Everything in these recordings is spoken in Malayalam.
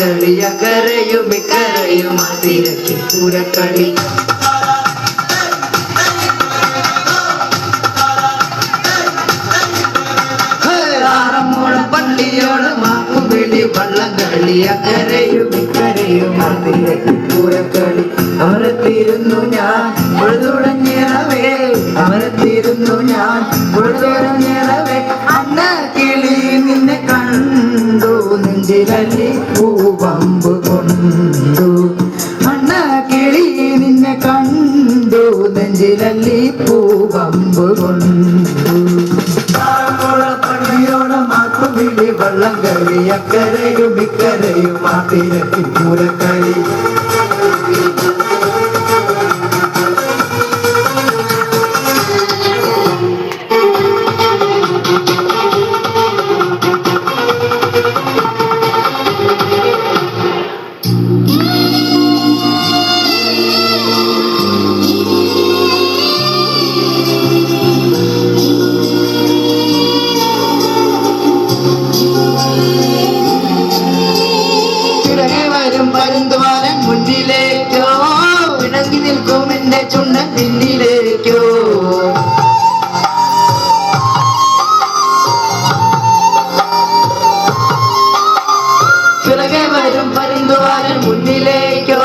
മാക്കുവിളി കരയും ഇക്കരയും അതിരക്കി പൂരക്കളി അക്കരയും ഇക്കരയും അതിരക്കി പൂരക്കളി അമരത്തിരുന്നു ഞാൻ മുഴുതുടഞ്ഞിറവേ അമരത്തിരുന്നു ഞാൻ മുഴുതുടഞ്ഞിറവേ അന്ന കിളി നിന്നെ കണ്ടു നെഞ്ചിലല്ലി പൂവമ്പ് നിന്നെ കണ്ടു നെഞ്ചിലല്ലി പൂവമ്പ് കൊണ്ടു. വള്ളം കളിയക്കരയും ഇക്കരയും മാട്ടിരക്കി പൂരക്കളി. നിൽക്കും എന്റെ ചുണ്ടൻ പിന്നിലേക്കോ? പിറകെ വരും പരിന്തുവാരൻ മുന്നിലേക്കോ?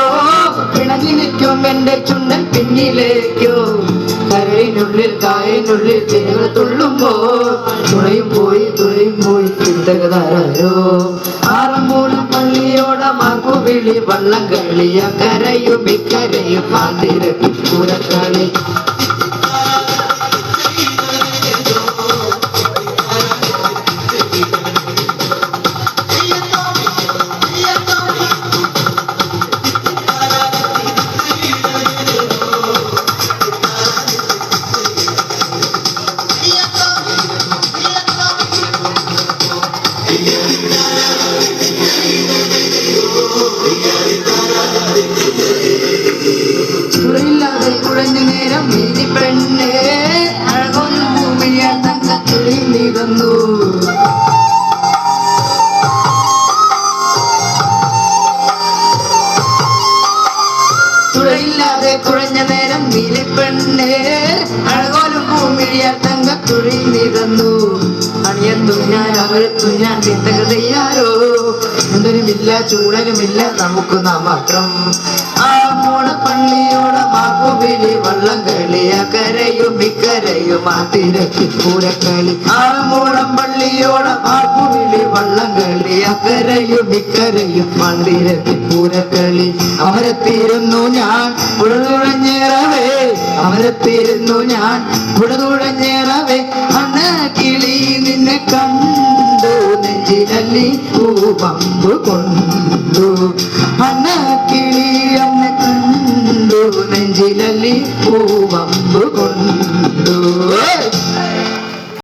ഇണങ്ങി നിൽക്കും എന്റെ ചുണ്ടൻ പിന്നിലേക്കോ? കരയിനുള്ളിൽ കായനുള്ളിൽ തിരകൾ തുള്ളുമ്പോ തുണയും പോയി തുണയും പോയി ചിന്തകതാരോ ആറന്മുളം പള്ളിയോട മാക്കുവിളി വള്ളം ഇക്കരയും പാതിരക്കി പൂരക്കളി. തുറയില്ലാതെ കുഴഞ്ഞ നേരം നീതി പെണ്ണേ അഴകൊരു ഭൂമിയെ തങ്കത്തുള്ളി നിറന്നു തുഴയില്ലാതെ കുറഞ്ഞ നേരം നീലി പെണ്ണേ അഴകോലും തുഴിൽ തങ്കത്തുള്ളി നിറന്നു അണിയത്തും ഞാൻ അവരത്തും ഞാൻ എന്തൊരുമില്ല ചൂടനുമില്ല നമുക്ക് നാം മാത്രം. മാക്കുവിളി വള്ളം കളി അക്കരയും ഇക്കരയും ആട്ടിരക്കി പൂരക്കളി. ആമോളം പള്ളിയോടെ മാക്കുവിളി വള്ളം കളി അക്കരയും ഇക്കരയും മന്ദിരത്തി പൂരക്കളി. അമരത്തിരുന്നു ഞാൻ പുഴതുഴഞ്ഞേറവേ അമരത്തിരുന്നു ഞാൻ പുഴതുഴഞ്ഞേറവേ. അണ്ണ കിളി നിന്നെ കണ്ടു നെഞ്ചിലല്ലി പൂവമ്പ് കൊണ്ടു അണ്ണ നെഞ്ചിലലി പൂവമ്പുകൊണ്ടു